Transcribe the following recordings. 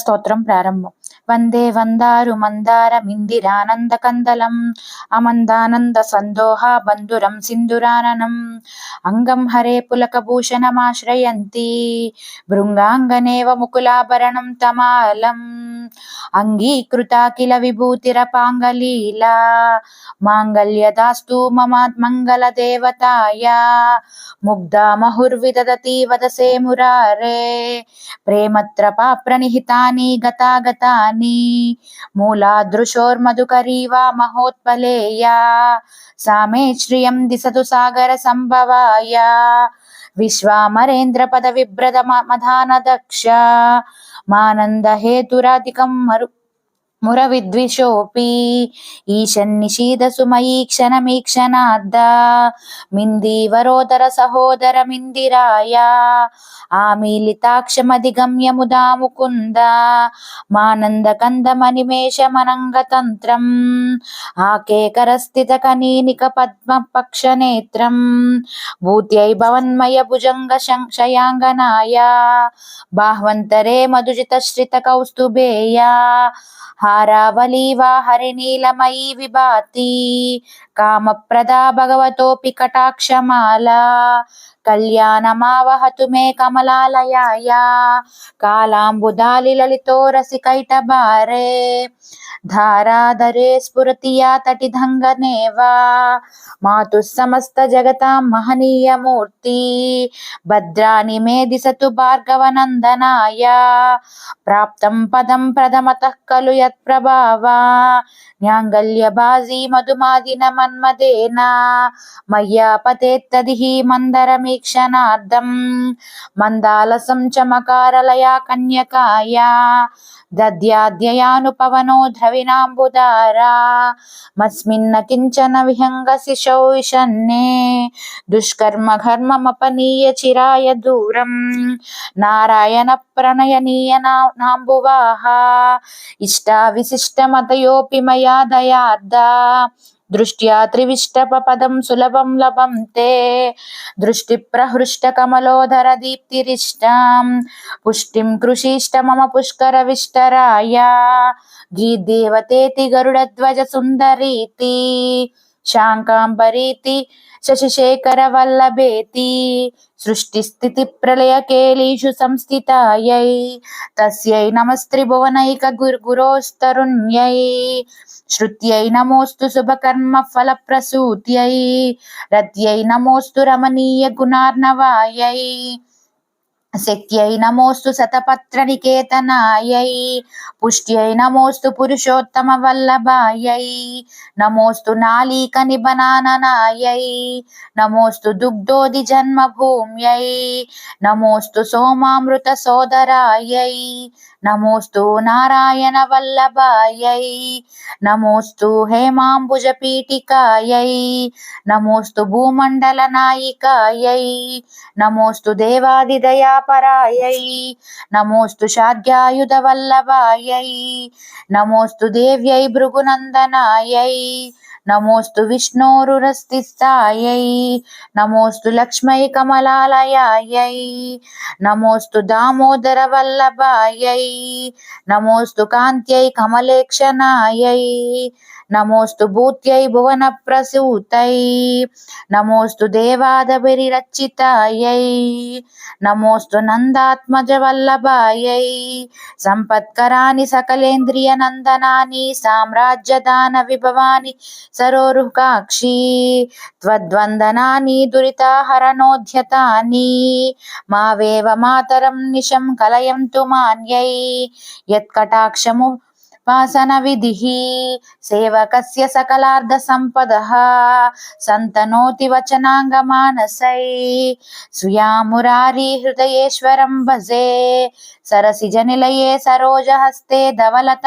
ஸ்தோத்திரம் వందే వందారు మందార మిందిరానంద కందలం అమందానంద సందోహ బంధురం సింధురాననం అంగం హరే పులకభూషణమాశ్రయంతి భృంగాంగనేవ ముకులాభరణం తమాలం అంగీకృతాఖిల విభూతిరపాంగలీలా మాంగళ్యదాస్తు మమాత్ మంగళదేవతాయ ముగ్ధా మహుర్విదదతి వదసే మురారే ప్రేమత్రపా ప్రణిహితాని గతాగతాని మూలాదృశోర్మధుకరీవా మహోత్పలేయా సామే శ్రియం దిశతు సాగర సంభవాయ విశ్వామరేంద్ర పద విభ్రద మధాన దక్ష మానంద హేతురాధికం మరు మురవిద్విషోऽपि ఈశన్నిషీదసుమయీ క్షణమీక్షణాద్దా మిందీవరోదర సహోదర సహోదరమిందిరాయ ఆమీలితాక్షమధిగమ్య ముదా ముకుంద మానందకందమనిమేషమనంగతంత్రం. ఆకేకరస్థిత కనీనిక పద్మపక్షనేత్రం భూత్యై భవన్మయ భుజంగ శంక్షయాంగనాయ బాహ్వంతరే మధుజిత శ్రిత కౌస్తుభేయ హారావలీవా హరినీలమయీ విభాతి. కామప్రదా భగవతోపి కటాక్షమాలా. కళ్యాణమావహతు మే కమలాలయాయ. కాలాంబుదాలి లలితో రసికైటభారే ధారాధరే స్ఫురతి యా తటిధంగనేవా మాతు సమస్త జగతాం మహనీయమూర్తి భద్రాని మే దిశతు భార్గవనందనాయ ప్రాప్తం పదం ప్రథమతః ఖలు యత్ప్రభావా న్యాంగల్యబాజీ మధుమాదిన మన్మదేనా మయ్యా మందరమి వీక్షణార్థం మందాలసం చమకారలయా కన్యకాయా. దద్యాద్యయానుపవనో ద్రవిణాంబుదారా. మస్మిన్న కించన విహంగశిశౌ విషన్నే దుష్కర్మ ఘర్మమపనీయ చిరాయ దూరం. నారాయణ ప్రణయనీయ నాంబువాహ. ఇష్టా విశిష్టమతయోపి మయా దయార్దా దృష్ట్యా త్రివిష్టపదం సులభం లభం తే దృష్టి ప్రహృష్ట కమలోధర దీప్తిరిష్టాం పుష్టిం కృషిష్ట మమ పుష్కర విష్టరాయ గీదేవతేతి గరుడధ్వజ సుందరీతి శాంకాంబరీతి శశిశేఖర వల్లభేతి సృష్టి స్థితి ప్రళయ ప్రళయకేలీషు సంస్థితాయై తస్యై నమస్త్రిభువనైక గురు గురోస్తరుణ్యై శ్రుత్యై నమోస్తు శుభకర్మ ఫల ప్రసూత్యై రత్యై నమోస్తు రమణీయ గుణార్ణవాయై శక్త్యై నమోస్తు శతపత్రనికేతనాయై పుష్ట్యై నమోస్తు పురుషోత్తమ వల్లభాయై నమోస్తు నాళీక నిబనాననాయై నమోస్తు దుగ్ధోది జన్మభూమ్యై నమోస్తు సోమామృత సోదరాయై నమోస్తు నారాయణ వల్లభాయై నమోస్తు హేమాంబుజ పీఠికాయై నమోస్తు భూమండల నాయికాయై నమోస్తు దేవాదిదయా పరాయై. నమోస్తు శార్గ్యాయుధ వల్లభాయై నమోస్తు దేవ్యై భృగునందనాయై. నమోస్తు విష్ణోరురస్థిస్తాయై. నమోస్తు లక్ష్మై కమలాలయాయై. నమోస్తు దామోదర వల్లభాయై నమోస్తు కాంత్యై కమలేక్షణాయై నమోస్తు భూత్యై భువన ప్రసూతై నమోస్తు దేవాదరి దేవాదభిరిరచితాయై నమోస్తు నందాత్మజ వల్లభాయై సంపత్కరాని సకలేంద్రియ నందనాని సామ్రాజ్య దాన విభవాని సరోరుకాక్షి త్వద్వందనాని దురితాహరణోధ్యతాని మావేవ మాతరం నిశం కలయంతు మాన్యై యత్కటాక్షము वासनविधिः सेवकस्य सकलार्धसम्पदः सन्तनोति वचनाङ्गमानसै सुयामुरारीहृदयेश्वरं भजे सरसिजनिलये सरोजहस्ते धवलत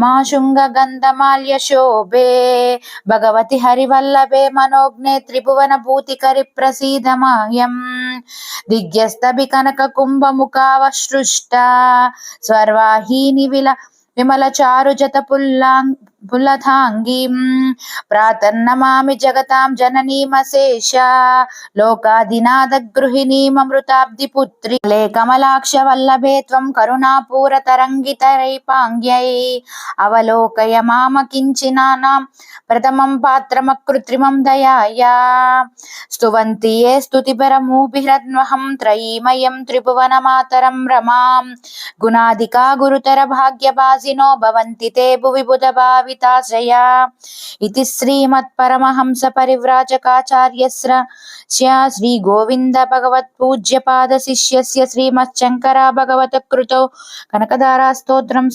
माशुङ्गगन्धमाल्यशोभे भगवति हरिवल्लभे मनोज्ञे त्रिभुवनभूतिकरि प्रसीदमायम् दिग्यस्तभिकनककुम्भमुखावश्रुष्टा स्वर्वाहिनि विल విమల చారు జత పుల్లాంగ్ పులథాంగీం ప్రాతర్నమామి జగతాం జననీమశేష లోకాదినాథగృహిణీమృతాబ్దిపుత్రి లే కమలాక్ష వల్లభే త్వం కరుణాపూరతరంగితరైపాంగ్యై అవలోకయ మామ కించినానాం ప్రథమం పాత్రమకృత్రిమం దయాయా. స్తువంతి ఏ స్తుతిపరమూభిరన్వహం త్రయీమయం త్రిభువనమాతరం రమాం. గుణాధికా గురుతర భాగ్యభాసినో భవంతి తే శ్రీమద్భగవద్గీతాశ్రయా ఇది శ్రీమత్పరమహంస పరివ్రాజకాచార్యస్ర శ్రీగోవింద భగవత్పూజ్యపాద శిష్యస్య శ్రీమచ్చంకరా భగవత కృతౌ. కనకదారాస్తోత్రం